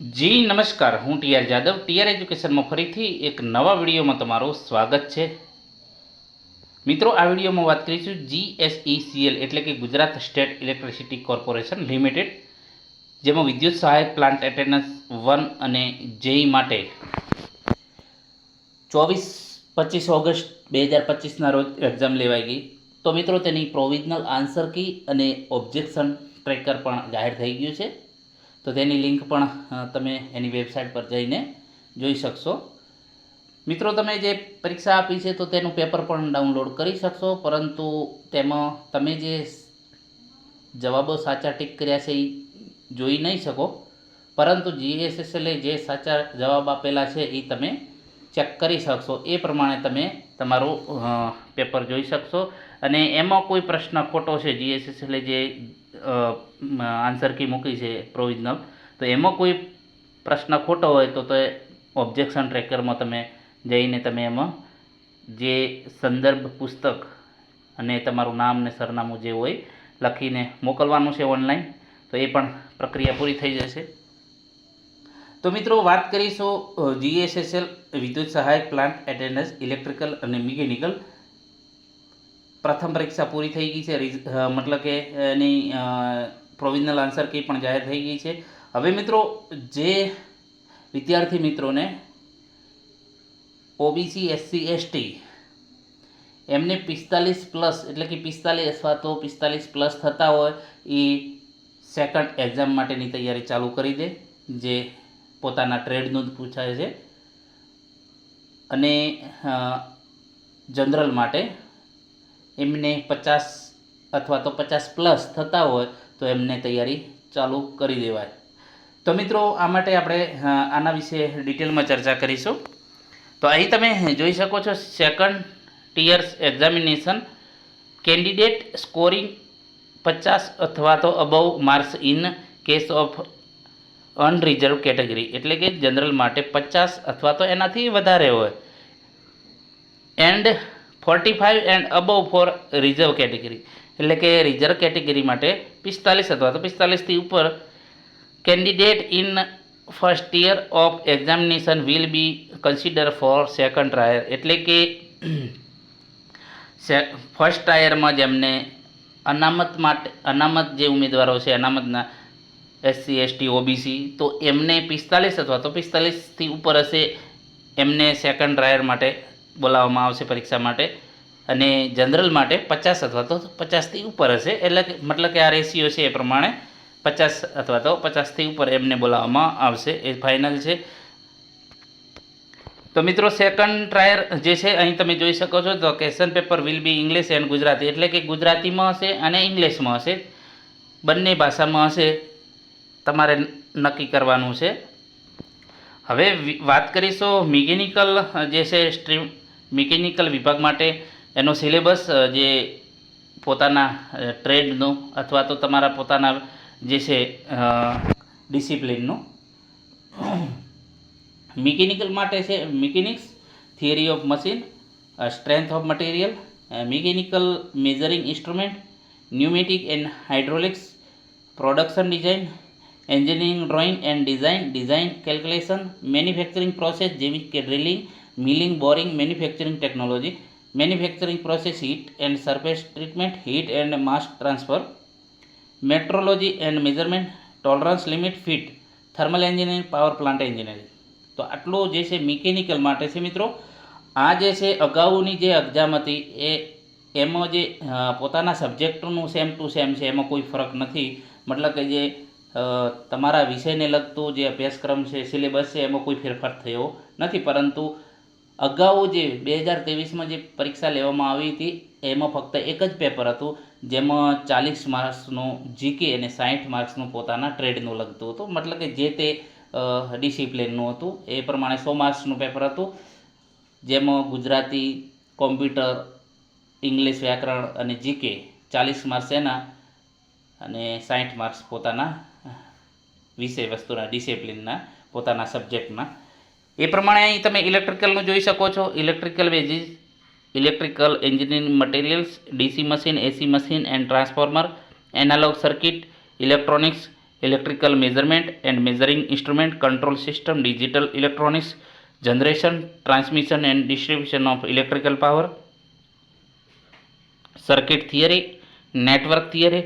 જી, નમસ્કાર. હું TR Jadav. TR એજ્યુકેશનમાં ફરીથી એક નવા વિડીયોમાં તમારું સ્વાગત છે. મિત્રો, આ વિડીયોમાં વાત કરીશું જીએસઈસીએલ એટલે કે Gujarat state electricity corporation limited, જેમાં વિદ્યુત સહાયક પ્લાન્ટ એટેન્ડન્સ વન અને જેઈ માટે ચોવીસ, પચીસ ઓગસ્ટ બે હજાર પચીસના રોજ એક્ઝામ લેવાઈ ગઈ. તો મિત્રો, તેની પ્રોવિઝનલ આન્સર કી અને ઓબ્જેક્શન ટ્રેકર પણ જાહેર થઈ ગયું છે. તો તેની લિંક પણ તમે એની વેબસાઇટ પર જઈને જોઈ શકશો. મિત્રો, તમે જે પરીક્ષા આપી છે તો તેનું પેપર પણ ડાઉનલોડ કરી શકશો, પરંતુ તેમાં તમે જે જવાબો સાચા ટીક કર્યા છે એ જોઈ નહીં શકો. પરંતુ જીએસએસએલે જે સાચા જવાબ આપેલા છે એ તમે ચેક કરી શકશો. એ પ્રમાણે તમે તમારું પેપર જોઈ શકશો. અને એમાં કોઈ પ્રશ્ન ખોટો છે જીએસએસએલે જે આન્સર કી મૂકી છે પ્રોવિઝનલ તો એમાં કોઈ પ્રશ્ન ખોટો હોય તો તે ઓબ્જેક્શન ટ્રેકરમાં તમે જઈને તમે એમાં જે સંદર્ભ પુસ્તક અને તમારું નામ ને સરનામું જે હોય લખીને મોકલવાનું છે ઓનલાઈન તો એ પણ પ્રક્રિયા પૂરી થઈ જશે. તો મિત્રો વાત કરીશું જીએસએસએલ વિદ્યુત સહાયક પ્લાન્ટ એટેન્ડન્સ, ઇલેક્ટ્રિકલ અને મિકેનિકલ. પ્રથમ પરીક્ષા પૂરી થઈ ગઈ છે મતલબ કે એની પ્રોવિઝનલ આન્સર કી પણ જાહેર થઈ ગઈ છે. હવે મિત્રો, જે વિદ્યાર્થી મિત્રોને ઓબીસી, એસસી, એસટી એમને પિસ્તાલીસ પ્લસ, એટલે કે પિસ્તાલીસ અથવા તો પિસ્તાલીસ પ્લસ થતા હોય એ સેકન્ડ એક્ઝામ માટેની તૈયારી ચાલુ કરી દે, જે પોતાના ટ્રેડનું જ પૂછાય છે. અને જનરલ માટે એમને પચાસ અથવા તો પચાસ પ્લસ થતા હોય તો એમને તૈયારી ચાલુ કરી દેવાય. તો મિત્રો, આ માટે આપણે આના વિશે ડિટેલમાં ચર્ચા કરીશું. તો અહીં તમે જોઈ શકો છો second tiers examination candidate scoring પચાસ અથવા તો above marks in case of unreserve category એટલે કે જનરલ માટે પચાસ અથવા તો એનાથી વધારે હોય. And forty five and above for reserve category એટલે કે રિઝર્વ કેટેગરી માટે પિસ્તાલીસ અથવા તો પિસ્તાલીસથી ઉપર candidate in first year of examination will be consider for second tier એટલે કે ફર્સ્ટ ટ્રાયરમાં જેમને અનામત માટે, અનામત જે ઉમેદવારો છે, અનામતના એસસી એસટી ઓબીસી તો એમને પિસ્તાલીસ અથવા તો પિસ્તાલીસથી ઉપર હશે એમને સેકન્ડ ટ્રાયર માટે બોલાવવામાં આવશે પરીક્ષા માટે. અને જનરલ માટે પચાસ અથવા તો પચાસથી ઉપર હશે. એટલે મતલબ કે આ રેશિયો છે એ પ્રમાણે પચાસ અથવા તો પચાસથી ઉપર એમને બોલાવવામાં આવશે. એ ફાઇનલ છે. તો મિત્રો સેકન્ડ ટ્રાયર જે છે અહીં તમે જોઈ શકો છો. તો question paper will be English and Gujarati. એટલે કે ગુજરાતીમાં હશે અને ઇંગ્લિશમાં હશે. બંને ભાષામાં હશે. તમારે નક્કી કરવાનું છે. હવે વાત કરીશું મિકેનિકલ જે છે સ્ટ્રીમ, મિકેનિકલ વિભાગ માટે એનો સિલેબસ જે પોતાના ટ્રેડનો અથવા તો તમારા પોતાના જે છે ડિસિપ્લિનનો. મિકેનિકલ માટે છે, mechanics, theory of machine strength of material mechanical measuring instrument, pneumatic and hydraulics, production design engineering drawing and design design calculation manufacturing process જેવી કે drilling milling boring manufacturing technology manufacturing process heat and surface treatment heat and mass transfer metrology and measurement tolerance limit fit thermal engineering power plant engineering તો આટલું જે છે mechanical માટે છે મિત્રો. આ જે છે અગાઉની જે એક્ઝામ હતી, એ એમાં જે પોતાના સબ્જેક્ટનું સેમ ટુ સેમ છે, એમાં કોઈ ફરક નથી. મતલબ કે જે તમારા વિષયને લગતું જે અભ્યાસક્રમ છે, સિલેબસ છે, એમાં કોઈ ફેરફાર થયો નથી. પરંતુ અગાઉ જે બે હજાર ત્રેવીસમાં જે પરીક્ષા લેવામાં આવી હતી, એમાં ફક્ત એક જ પેપર હતું, જેમાં ચાલીસ માર્ક્સનું જીકે અને સાઠ માર્ક્સનું પોતાના ટ્રેડનું લગતું હતું. મતલબ કે જે તે ડિસિપ્લિનનું હતું. એ પ્રમાણે સો માર્ક્સનું પેપર હતું, જેમાં ગુજરાતી, કોમ્પ્યુટર, ઇંગ્લિશ વ્યાકરણ અને જીકે ચાલીસ માર્ક્સ એના અને સાઠ માર્ક્સ પોતાના, વિષય વસ્તુના ડિસિપ્લિનના પોતાના સબ્જેક્ટના એ પ્રમાણે અહીં તમે ઇલેક્ટ્રિકલનું જોઈ શકો છો. Electrical wages electrical engineering materials DC machine AC machine and transformer analogue circuit electronics electrical measurement and measuring instrument control system digital electronics generation transmission and distribution of electrical power circuit theory network theory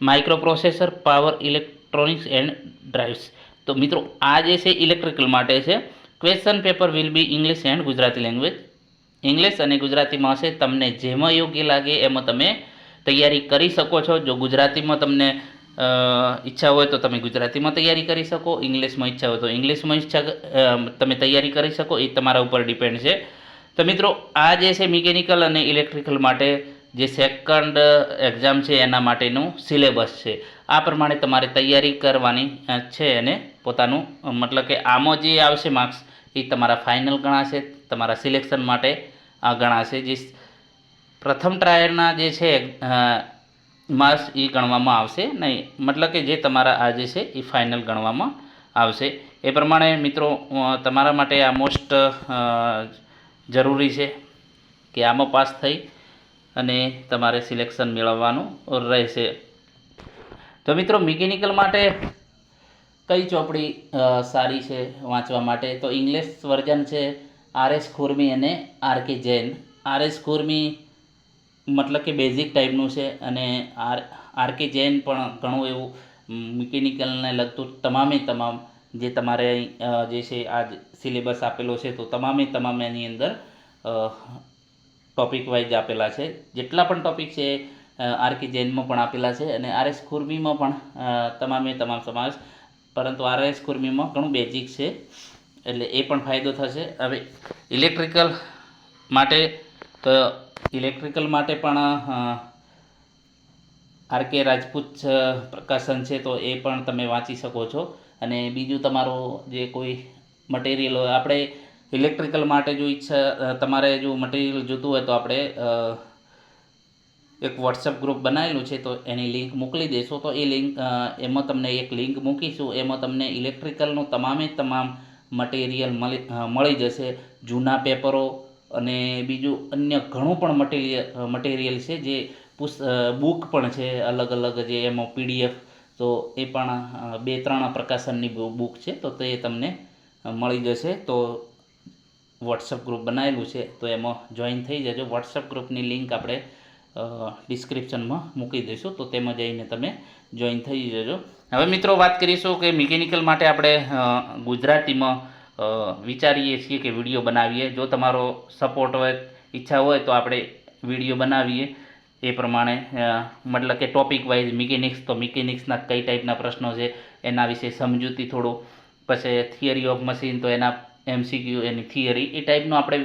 microprocessor, power, electronics and drives. તો મિત્રો, આ જે છે electrical માટે છે question paper will be English and Gujarati language English અને ગુજરાતીમાં હશે તમને જેમાં યોગ્ય લાગે એમાં તમે તૈયારી કરી શકો છો. જો ગુજરાતીમાં તમને ઈચ્છા હોય તો તમે ગુજરાતીમાં તૈયારી કરી શકો. ઇંગ્લિશમાં ઈચ્છા હોય તો ઇંગ્લિશમાં ઈચ્છા તમે તૈયારી કરી શકો. એ તમારા ઉપર ડિપેન્ડ છે. તો મિત્રો, આ જે છે મિકેનિકલ અને ઇલેક્ટ્રિકલ માટે જે સેકન્ડ એક્ઝામ છે એના માટેનું સિલેબસ છે. આ પ્રમાણે તમારે તૈયારી કરવાની છે અને પોતાનું મતલબ કે આમાં જે આવશે માર્ક્સ એ તમારા ફાઇનલ ગણાશે, તમારા સિલેક્શન માટે ગણાશે. જે પ્રથમ ટ્રાયલના જે છે માર્ક્સ એ ગણવામાં આવશે નહીં. મતલબ કે જે તમારા આ જે છે, એ ફાઇનલ ગણવામાં આવશે. એ પ્રમાણે મિત્રો તમારા માટે આ મોસ્ટ જરૂરી છે કે આમાં પાસ થઈ અને તમારે સિલેક્શન મેળવવાનું રહેશે. તો મિત્રો મિકેનિકલ માટે કઈ ચોપડી સારી છે વાંચવા માટે? તો ઇંગ્લિશ વર્ઝન છે આરએસ ખુરમી અને આર કે જૈન આર એસ ખુરમી મતલબ કે બેઝિક ટાઈપનું છે અને આર આર કે જૈન પણ ઘણું એવું મિકેનિકલને લગતું તમામે તમામ જે તમારે જે છે, આ સિલેબસ આપેલો છે, તો તમામે તમામ એની અંદર ટોપિક વાઇઝ આપેલા છે. જેટલા પણ ટોપિક છે આર કે જૈનમાં પણ આપેલા છે અને આર એસ ખુરમીમાં પણ તમામે તમામ સમાવેશ પરંતુ આર એસ ખુરમીમાં ઘણું બેઝિક છે, એટલે એ પણ ફાયદો થશે. હવે ઇલેક્ટ્રિકલ માટે, તો ઇલેક્ટ્રિકલ માટે પણ આર કે રાજપૂત પ્રકાશન છે, તો એ પણ તમે વાંચી શકો છો. અને બીજું તમારું જે કોઈ મટીરિયલ હોય, આપણે ઇલેક્ટ્રિકલ માટે જો ઈચ્છા તમારે જો મટીરિયલ જોતું હોય તો આપણે એક વોટ્સઅપ ગ્રુપ બનાવેલું છે, તો એની લિંક મોકલી દેશો. તો એ લિંક એમાં તમને એક લિંક મૂકીશું. એમાં તમને ઇલેક્ટ્રિકલનું તમામે તમામ મટીરિયલ મળી જશે. જૂના પેપરો અને બીજું અન્ય ઘણું પણ મટીરિયલ મટીરિયલ છે, જે પુસ્ત બુક પણ છે, અલગ અલગ જે એમાં પીડીએફ તો એ પણ બે ત્રણ પ્રકાશનની બુક છે, તો તે તમને મળી જશે. તો વોટ્સઅપ ગ્રુપ બનાવેલું છે, તો એમાં જોઈન થઈ જજો. વોટ્સઅપ ગ્રુપની લિંક આપણે ડિસ્ક્રિપ્શનમાં મૂકી દઈશું, તો તેમાં જઈને તમે જોઈન થઈ જજો. હવે મિત્રો વાત કરીશું કે મિકેનિકલ માટે આપણે ગુજરાતીમાં વિચારીએ છીએ કે વીડિયો બનાવીએ. જો તમારો સપોર્ટ હોય, ઈચ્છા હોય, તો આપણે વીડિયો બનાવીએ. એ પ્રમાણે મતલબ કે ટોપિક વાઇઝ મિકેનિક્સ તો મિકેનિક્સના કઈ ટાઈપના પ્રશ્નો છે, એના વિશે સમજૂતી થોડું. પછી થિયરી ઓફ મશીન તો એના એમસીક્યુ એની થિયરી, એ ટાઈપનું આપણે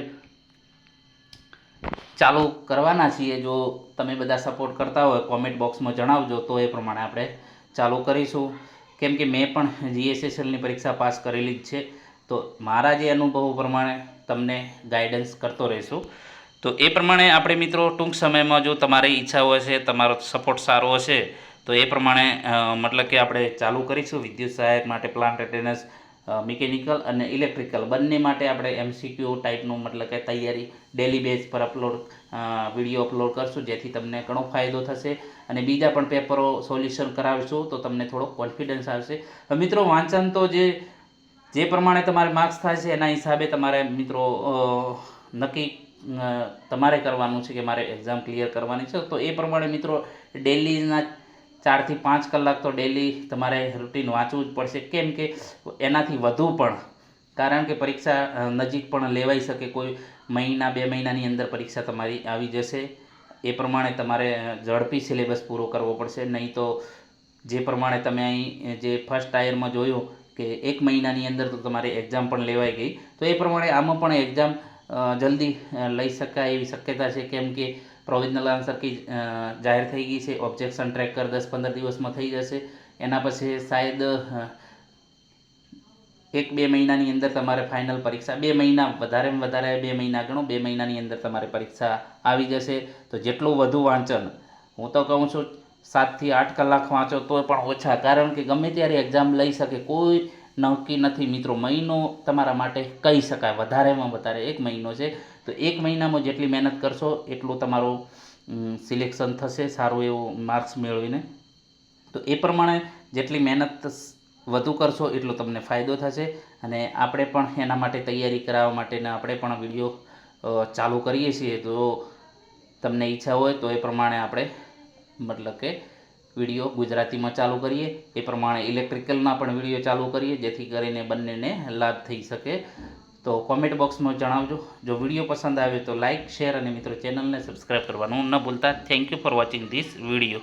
ચાલુ કરવાના છીએ. જો તમે બધા સપોર્ટ કરતા હોય કોમેન્ટ બોક્સમાં જણાવજો, તો એ પ્રમાણે આપણે ચાલુ કરીશું. કેમ કે મેં પણ જીએસએસએલની પરીક્ષા પાસ કરેલી જ છે. તો મારા જે અનુભવો પ્રમાણે તમને ગાઈડન્સ કરતો રહીશું. તો એ પ્રમાણે આપણે મિત્રો ટૂંક સમયમાં જો તમારી ઈચ્છા છે, તમારો સપોર્ટ સારો હશે, તો એ પ્રમાણે મતલબ કે આપણે ચાલુ કરીશું. વિદ્યુત સહાયક માટે પ્લાન્ટ અટેન્ડન્સ મિકેનિકલ અને ઇલેક્ટ્રિકલ બંને માટે આપણે એમસીક્યુ ટાઈપનું મતલબ કે તૈયારી ડેલી બેઝ પર અપલોડ વીડિયો અપલોડ કરશું, જેથી તમને ઘણો ફાયદો થશે. અને બીજા પણ પેપરો સોલ્યુશન કરાવીશું, તો તમને થોડો કોન્ફિડન્સ આવશે. મિત્રો, વાંચન તો જે જે પ્રમાણે તમારે માર્ક્સ થાય છે, એના હિસાબે તમારે મિત્રો નક્કી તમારે કરવાનું છે કે મારે એક્ઝામ ક્લિયર કરવાની છે. તો એ પ્રમાણે મિત્રો ડેલીના ચારથી પાંચ કલાક તો ડેલી તમારે રૂટીન વાંચવું જ પડશે. કેમ કે એનાથી વધુ પણ, કારણ કે પરીક્ષા નજીક પણ લેવાઈ શકે. કોઈ મહિના, બે મહિનાની અંદર પરીક્ષા તમારી આવી જશે. એ પ્રમાણે તમારે ઝડપી સિલેબસ પૂરો કરવો પડશે. નહીં તો જે પ્રમાણે તમે અહીં જે ફર્સ્ટ ટાયરમાં જોયું કે એક મહિનાની અંદર તો તમારી એક્ઝામ પણ લેવાઈ ગઈ, તો એ પ્રમાણે આમાં પણ એક્ઝામ જલ્દી લઈ શકાય એવી શક્યતા છે. કેમ કે પ્રોવિઝનલ આન્સર કી જાહેર થઈ ગઈ છે ઓબ્જેક્શન ટ્રેકર દસ પંદર દિવસમાં થઈ જશે. એના પછી શાયદ એક બે મહિનાની અંદર તમારે ફાઇનલ પરીક્ષા, બે મહિના વધારેમાં વધારે બે મહિના ગણો, બે મહિનાની અંદર તમારે પરીક્ષા આવી જશે. તો જેટલું વધુ વાંચન, હું તો કહું છું સાતથી આઠ કલાક વાંચો તો પણ ઓછા. કારણ કે ગમે ત્યારે એક્ઝામ લઈ શકે, કોઈ નક્કી નથી મિત્રો, મહિનો તમારા માટે કહી શકાય. વધારેમાં વધારે એક મહિનો છે. તો એક મહિનામાં જેટલી મહેનત કરશો, એટલું તમારું સિલેક્શન થશે, સારું એવું માર્ક્સ મેળવીને. તો એ પ્રમાણે જેટલી મહેનત વધુ કરશો, એટલો તમને ફાયદો થશે. અને આપણે પણ એના માટે તૈયારી કરાવવા માટેના આપણે પણ વીડિયો ચાલુ કરીએ છીએ. તો તમને ઈચ્છા હોય તો એ પ્રમાણે આપણે, મતલબ કે વીડિયો ગુજરાતીમાં ચાલુ કરીએ. એ પ્રમાણે ઇલેક્ટ્રિકલના પણ વીડિયો ચાલુ કરીએ, જેથી કરીને બંનેને લાભ થઈ શકે. તો કોમેન્ટ બોક્સમાં જણાવજો. જો વીડિયો પસંદ આવે તો લાઇક શેર અને મિત્રો ચેનલને સબસ્ક્રાઈબ કરવાનું ન ભૂલતા. Thank you for watching this video